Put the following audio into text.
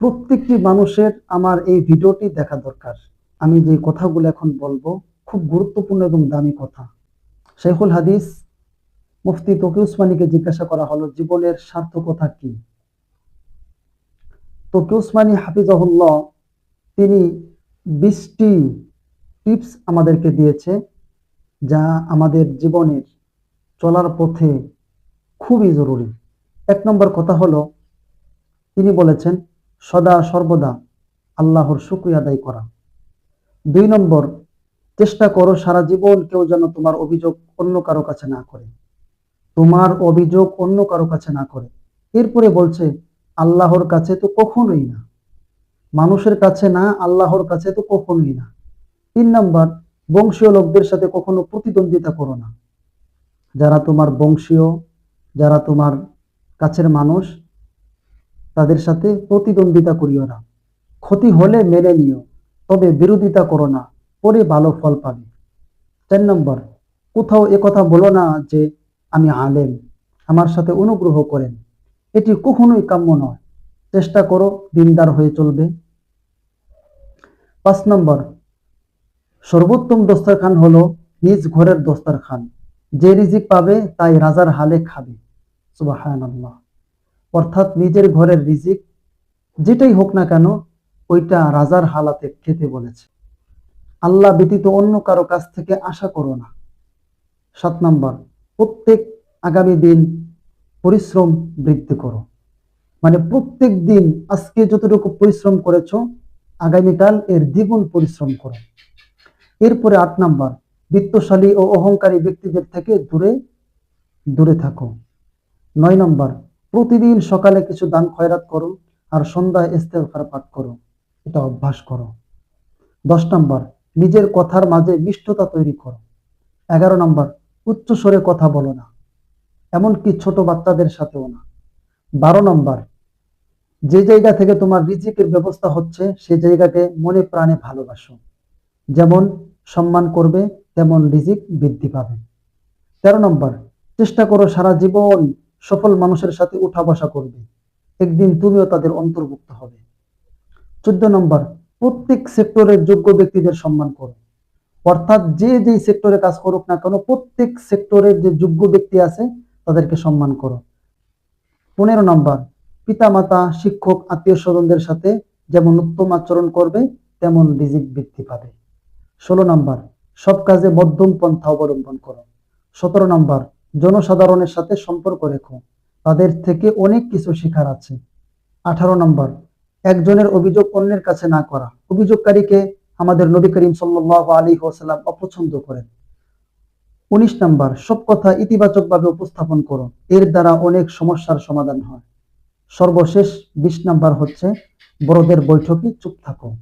প্রত্যেকটি মানুষের আমার এই ভিডিওটি দেখা দরকার। আমি যে কথাগুলো এখন বলব, খুব গুরুত্বপূর্ণ এবং দামি কথা। শেখুল হাদিস, মুফতি তকি উসমানীকে জিজ্ঞাসা করা হলো, জীবনের সার্থকতা কি? তকি উসমানী হাফিজাহুল্লাহ, তিনি বিশটি টিপস আমাদেরকে দিয়েছে, যা আমাদের জীবনের চলার পথে খুবই জরুরি। এক নম্বর কথা হলো, তিনি বলেছেন সদা সর্বদা আল্লাহর শুক্রিয়া আদায় করা। দুই নম্বর, চেষ্টা করো সারা জীবন কেউ যেন তোমার অভিযোগ অন্য কারও কাছে না করে। তোমার অভিযোগ অন্য কারও কাছে না করে। এরপরে বলছে, আল্লাহর কাছে তো কখনোই না। মানুষের কাছে না, আল্লাহর কাছে তো কখনোই না। তিন নম্বর, বংশীয় লোকদের সাথে কখনো প্রতিদ্বন্দ্বিতা করো না। যারা তোমার বংশীয়, যারা তোমার কাছের মানুষ তাদের সাথে প্রতিদ্বন্দ্বিতা করিও না। ক্ষতি হলে মেনে নিও, তবে বিরোধিতা করো না, পরে ভালো ফল পাবে। চার নম্বর, কোথাও কথা বলো না যে আমি আলেম, আমার সাথে অনুগ্রহ করেন। এটি কখনোই কাম্য নয়। চেষ্টা করো, দিনদার হয়ে চলবে। পাঁচ নম্বর, সর্বোত্তম দস্তারখান হলো নিজ ঘরের দস্তারখান। যে রিজিক পাবে, তাই রাজার হালে খাবে। আল্লাহ অর্থাৎ নিজের ঘরের রিজিক, যেটাই হোক না কেন, ওইটা রাজার হালাতে খেতে বলেছে। আল্লাহ ব্যতীত অন্য কারও কাছ থেকে আশা করো না। সাত নম্বর, প্রত্যেক আগামী দিন পরিশ্রম বৃদ্ধি করো। মানে প্রত্যেক দিন আজকে যতটুকু পরিশ্রম করেছ, আগামীকাল এর দ্বিগুণ পরিশ্রম করো। এরপরে আট নম্বর, বিত্তশালী ও অহংকারী ব্যক্তিদের থেকে দূরে দূরে থাকো। নয় নম্বর প্রতিদিন সকালে কিছু দান খয়রাত করো আর সন্ধ্যায় ইস্তেগফার পাঠ করো। এটা অভ্যাস করো। দশ নম্বর, নিজের কথার মাঝে মিষ্টতা তৈরি করো। এগারো নম্বর, উচ্চ স্বরে কথা বলো না। এমনকি ছোট বাচ্চাদের সাথেও না। বারো নম্বর, যে জায়গা থেকে তোমার রিজিকের ব্যবস্থা হচ্ছে, সে জায়গাকে মনে প্রাণে ভালোবাসো। যেমন সম্মান করবে, তেমন রিজিক বৃদ্ধি পাবে। তেরো নম্বর, চেষ্টা করো সারা জীবন সফল মানুষের সাথে উঠা বসা করবে। একদিন তুমিও তাদের অন্তর্ভুক্ত হবে। চোদ্দ নম্বর, প্রত্যেক সেক্টরের যোগ্য ব্যক্তিদের সম্মান করো। অর্থাৎ যে যে সেক্টরে কাজ করুক না কেন, প্রত্যেক সেক্টরের যে যোগ্য ব্যক্তি আছে, তাদেরকে সম্মান করো। পনেরো নম্বর, পিতামাতা, শিক্ষক আত্মীয় স্বজনদের সাথে যেমন উত্তম আচরণ করবে, তেমন রিজিক বৃদ্ধি পাবে। ষোলো নম্বর, সব কাজে মধ্যম পন্থা অবলম্বন করো। সতেরো নম্বর জনসাধারণের সাথে সম্পর্ক রেখো। তাদের থেকে অনেক কিছু শেখার আছে। আঠারো নম্বর, একজনের অভিযোগ অন্যের কাছে না করা। অভিযোগকারীকে আমাদের নবী করিম সাল্লাহ আলী ওসাল্লাম অপছন্দ করেন। উনিশ নম্বর, সব কথা ইতিবাচকভাবে উপস্থাপন করো। এর দ্বারা অনেক সমস্যার সমাধান হয়। সর্বশেষ বিশ নাম্বার হচ্ছে, বড়দের বৈঠকে চুপ থাকো।